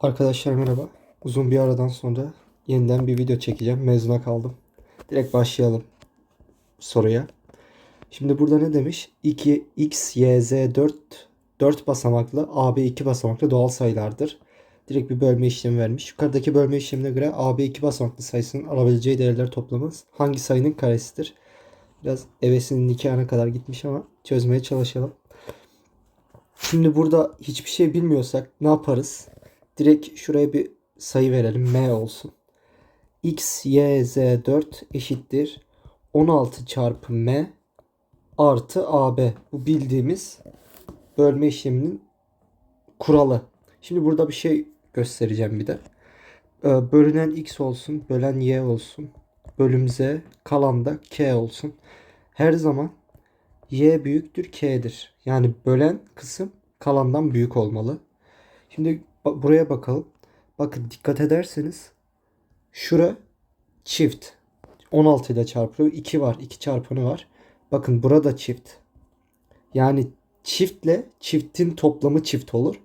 Arkadaşlar merhaba. Uzun bir aradan sonra yeniden bir video çekeceğim. Mezuna kaldım. Direkt başlayalım soruya. Şimdi burada ne demiş? 2 x, y, z 4 4 basamaklı, ab 2 basamaklı doğal sayılardır. Direkt bir bölme işlemi vermiş. Yukarıdaki bölme işlemine göre ab 2 basamaklı sayısının alabileceği değerler toplamı hangi sayının karesidir? Biraz evesinin nikahına kadar gitmiş ama çözmeye çalışalım. Şimdi burada hiçbir şey bilmiyorsak ne yaparız? Direkt şuraya bir sayı verelim. M olsun. X, Y, Z 4 eşittir. 16 çarpı M artı AB. Bu bildiğimiz bölme işleminin kuralı. Şimdi burada bir şey göstereceğim bir de. Ee, Bölünen X olsun, bölen Y olsun. Bölüm Z, kalan da K olsun. Her zaman Y büyüktür K'dir. Yani bölen kısım kalandan büyük olmalı. Şimdi buraya bakalım. Bakın dikkat ederseniz şura çift. 16 ile çarpılıyor. 2 var. 2 çarpanı var. Bakın burada çift. Yani çiftle çiftin toplamı çift olur.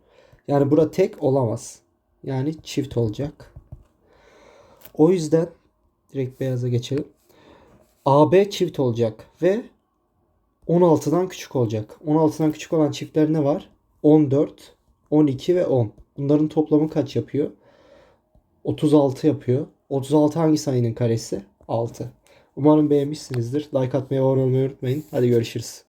Yani bura tek olamaz. Yani çift olacak. O yüzden direkt beyaza geçelim. AB çift olacak ve 16'dan küçük olacak. 16'dan küçük olan çiftler ne var? 14, 12 ve 10. Bunların toplamı kaç yapıyor? 36 yapıyor. 36 hangi sayının karesi? 6. Umarım beğenmişsinizdir. Like atmayı, abone olmayı unutmayın. Hadi görüşürüz.